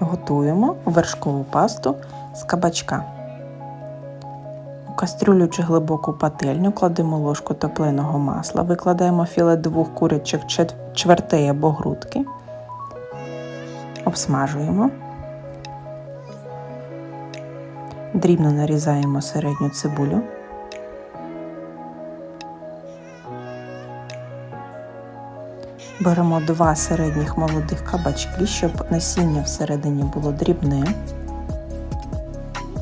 Готуємо вершкову пасту з кабачка. У кастрюлю чи глибоку пательню кладемо ложку топленого масла, викладаємо філе двох курячих чвертей або грудки, обсмажуємо. Дрібно нарізаємо середню цибулю. Беремо два середніх молодих кабачки, щоб насіння всередині було дрібне.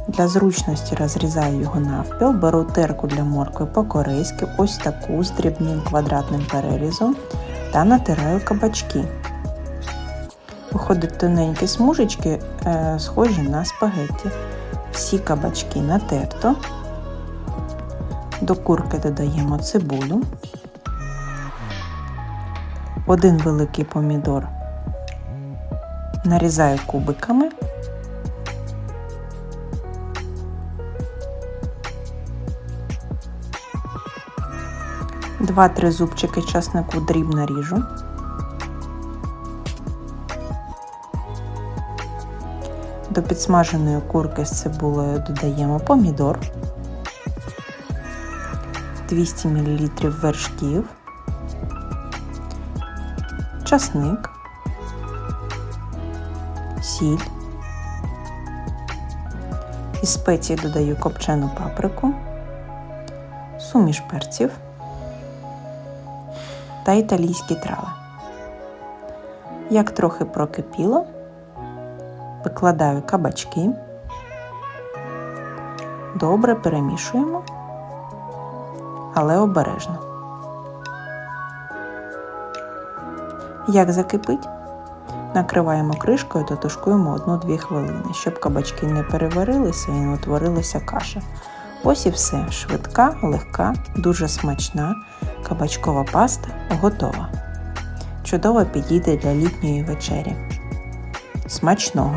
Для зручності розрізаю його навпіл, беру терку для моркви по-корейськи, ось таку з дрібним квадратним перерізом та натираю кабачки. Виходять тоненькі смужечки, е, схожі на спагетті. Всі кабачки натерто. До курки додаємо цибулю, один великий помідор нарізаю кубиками. Два-три зубчики часнику дрібно ріжу. До підсмаженої курки з цибулею додаємо помідор, 200 мл вершків, часник, сіль. Із спеції додаю копчену паприку, суміш перців та італійські трави. Як трохи прокипіло, викладаю кабачки, добре перемішуємо, але обережно. Як закипить, накриваємо кришкою та тушкуємо 1-2 хвилини, щоб кабачки не переварилися і не утворилася каша. Ось і все. Швидка, легка, дуже смачна кабачкова паста готова. Чудово підійде для літньої вечері. Смачного!